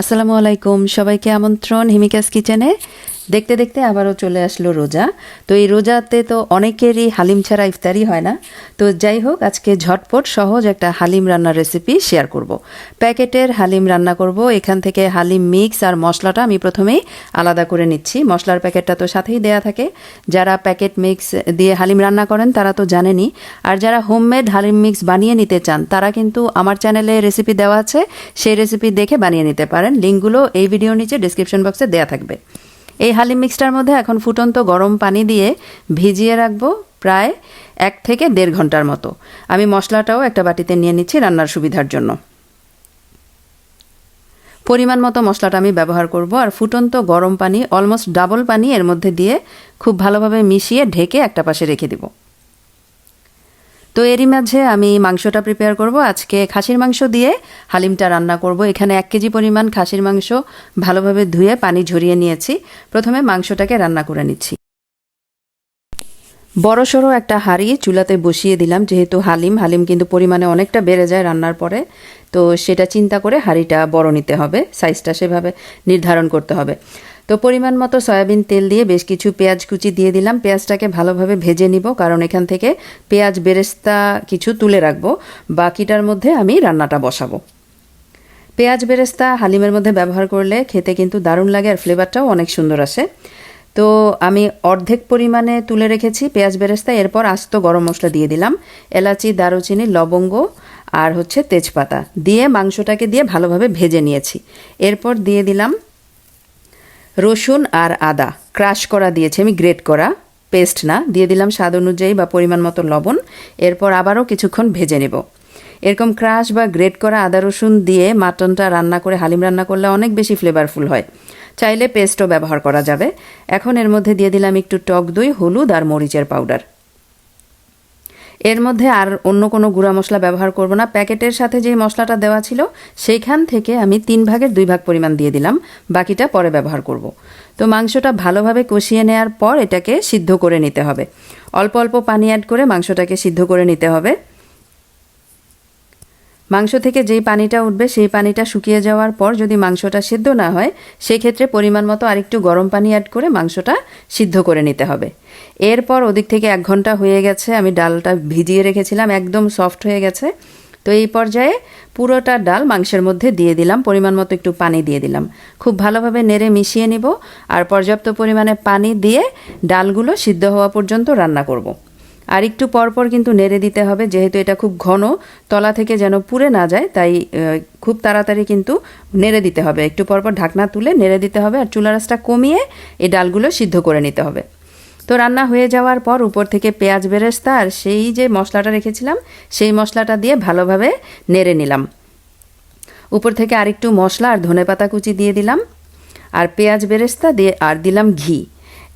আসসালামু আলাইকুম। সবাইকে আমন্ত্রণ হিমিকাস কিচেনে। দেখতে দেখতে আবারও চলে আসলো রোজা। তো এই রোজাতে তো অনেকেরই হালিম ছাড়া ইফতারি হয় না। তো যাই হোক, আজকে ঝটপট সহজ একটা হালিম রান্নার রেসিপি শেয়ার করব। প্যাকেটের হালিম রান্না করব। এখান থেকে হালিম মিক্স আর মশলাটা আমি প্রথমেই আলাদা করে নিচ্ছি। মশলার প্যাকেটটা তো সাথেই দেয়া থাকে। যারা প্যাকেট মিক্স দিয়ে হালিম রান্না করেন, তারা তো জানেনই। আর যারা হোমমেড হালিম মিক্স বানিয়ে নিতে চান, তারা কিন্তু আমার চ্যানেলে রেসিপি দেওয়া আছে। সেই রেসিপি দেখে বানিয়ে নিতে পারেন। লিঙ্কগুলো এই ভিডিওর নিচে ডিসক্রিপশন বক্সে দেওয়া থাকবে। এই হালিম মিক্সটার মধ্যে এখন ফুটন্ত গরম পানি দিয়ে ভিজিয়ে রাখব প্রায় এক থেকে দেড় ঘণ্টার মতো। আমি মশলাটাও একটা বাটিতে নিয়ে নিচ্ছি রান্নার সুবিধার জন্য। পরিমাণ মতো মশলাটা আমি ব্যবহার করব আর ফুটন্ত গরম পানি অলমোস্ট ডাবল পানি এর মধ্যে দিয়ে খুব ভালোভাবে মিশিয়ে ঢেকে একটা পাশে রেখে দেবো। তো এরই মাঝে আমি মাংসটা প্রিপেয়ার করব। আজকে খাসির মাংস দিয়ে হালিমটা রান্না করব। এখানে এক কেজি পরিমাণ খাসির মাংস ভালোভাবে ধুয়ে পানি ঝরিয়ে নিয়েছি। প্রথমে মাংসটাকে রান্না করে নিচ্ছি। বড় সড়ো একটা হাঁড়ি চুলাতে বসিয়ে দিলাম। যেহেতু হালিম হালিম কিন্তু পরিমাণে অনেকটা বেড়ে যায় রান্নার পরে। তো সেটা চিন্তা করে হাঁড়িটা বড় নিতে হবে সাইজটা সেভাবে নির্ধারণ করতে হবে। তো পরিমাণ মতো সয়াবিন তেল দিয়ে বেশ কিছু পেঁয়াজ কুচি দিয়ে দিলাম। পেঁয়াজটাকে ভালোভাবে ভেজে নিব, কারণ এখান থেকে পেঁয়াজ বেরেস্তা কিছু তুলে রাখব। বাকিটার মধ্যে আমি রান্নাটা বসাবো। পেঁয়াজ বেরেস্তা হালিমের মধ্যে ব্যবহার করলে খেতে কিন্তু দারুণ লাগে আর ফ্লেভারটাও অনেক সুন্দর আসে। তো আমি অর্ধেক পরিমাণে তুলে রেখেছি পেঁয়াজ বেরেস্তা, এরপর আস্ত গরম মশলা দিয়ে দিলাম। এলাচি, দারুচিনি, লবঙ্গ আর হচ্ছে তেজপাতা দিয়ে মাংসটাকে দিয়ে ভালোভাবে ভেজে নিয়েছি। এরপর দিয়ে দিলাম রসুন আর আদা। ক্রাশ করা দিয়েছি আমি, গ্রেট করা। পেস্ট না, দিয়ে দিলাম স্বাদ অনুযায়ী বা পরিমাণ মতো লবণ। এরপর আবারও কিছুক্ষণ ভেজে নেব। এরকম ক্রাশ বা গ্রেট করা আদা রসুন দিয়ে মাটনটা রান্না করে, হালিম রান্না করলে অনেক বেশি ফ্লেভারফুল হয়। চাইলে পেস্টও ব্যবহার করা যাবে। এখন এর মধ্যে দিয়ে দিলাম একটু টক দই, হলুদ আর মরিচের পাউডার এর মধ্যে আর অন্য কোনো গুঁড়া মশলা ব্যবহার করব না। প্যাকেটের সাথে যেই মশলাটা দেওয়া ছিল, সেইখান থেকে আমি তিন ভাগের দুই ভাগ পরিমাণ দিয়ে দিলাম। বাকিটা পরে ব্যবহার করব। তো মাংসটা ভালোভাবে কষিয়ে নেওয়ার পর এটাকে সিদ্ধ করে নিতে হবে। অল্প অল্প পানি অ্যাড করে মাংসটাকে সিদ্ধ করে নিতে হবে। মাংস থেকে যেই পানিটা উঠবে, সেই পানিটা শুকিয়ে যাওয়ার পর যদি মাংসটা সিদ্ধ না হয়, সেক্ষেত্রে পরিমাণ মতো আরেকটু গরম পানি অ্যাড করে মাংসটা সিদ্ধ করে নিতে হবে। এরপর ওদিক থেকে এক ঘণ্টা হয়ে গেছে, আমি ডালটা ভিজিয়ে রেখেছিলাম, একদম সফট হয়ে গেছে। তো এই পর্যায়ে পুরোটা ডাল মাংসের মধ্যে দিয়ে দিলাম, পরিমাণ মতো একটু পানি দিয়ে দিলাম। খুব ভালোভাবে নেড়ে মিশিয়ে নিব আর পর্যাপ্ত পরিমাণে পানি দিয়ে ডালগুলো সিদ্ধ হওয়া পর্যন্ত রান্না করব। আর একটু পরপর কিন্তু নেড়ে দিতে হবে, যেহেতু এটা খুব ঘন, তলা থেকে যেন পুড়ে না যায়, তাই খুব তাড়াতাড়ি কিন্তু নেড়ে দিতে হবে। একটু পরপর ঢাকনা তুলে নেড়ে দিতে হবে আর চুলা রাসটা কমিয়ে এই ডালগুলো সিদ্ধ করে নিতে হবে। তো রান্না হয়ে যাওয়ার পর উপর থেকে পেঁয়াজ বেরেস্তা আর সেই যে মশলাটা রেখেছিলাম, সেই মশলাটা দিয়ে ভালোভাবে নেড়ে নিলাম। উপর থেকে আরেকটু মশলা আর ধনে পাতা কুচি দিয়ে দিলাম। আর পেঁয়াজ বেরেস্তা দিয়ে আর দিলাম ঘি।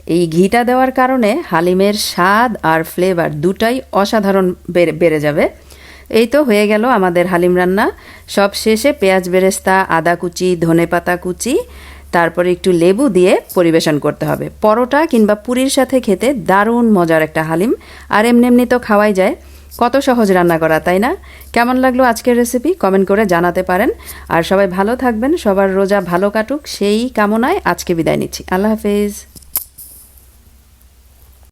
এই ঘিটা দেওয়ার কারণে হালিমের স্বাদ আর ফ্লেভার দুটাই অসাধারণ বেড়ে যাবে। এই তো হয়ে গেল আমাদের হালিম রান্না। সব শেষে পেঁয়াজ বেরেস্তা, আদা কুচি, ধনে পাতা কুচি তারপরে একটু লেবু দিয়ে পরিবেশন করতে হবে। পরোটা কিংবা পুরীর সাথে খেতে দারুণ মজার একটা হালিম। আর এমনি এমনি তো খাওয়াই যায়। কত সহজ রান্না করা, তাই না? কেমন লাগল আজকের রেসিপি কমেন্ট করে জানাতে পারেন। আর সবাই ভালো থাকবেন। সবার রোজা ভালো কাটুক। সেই কামনায় আজকে বিদায় নিচ্ছি। আল্লাহ হাফেজ।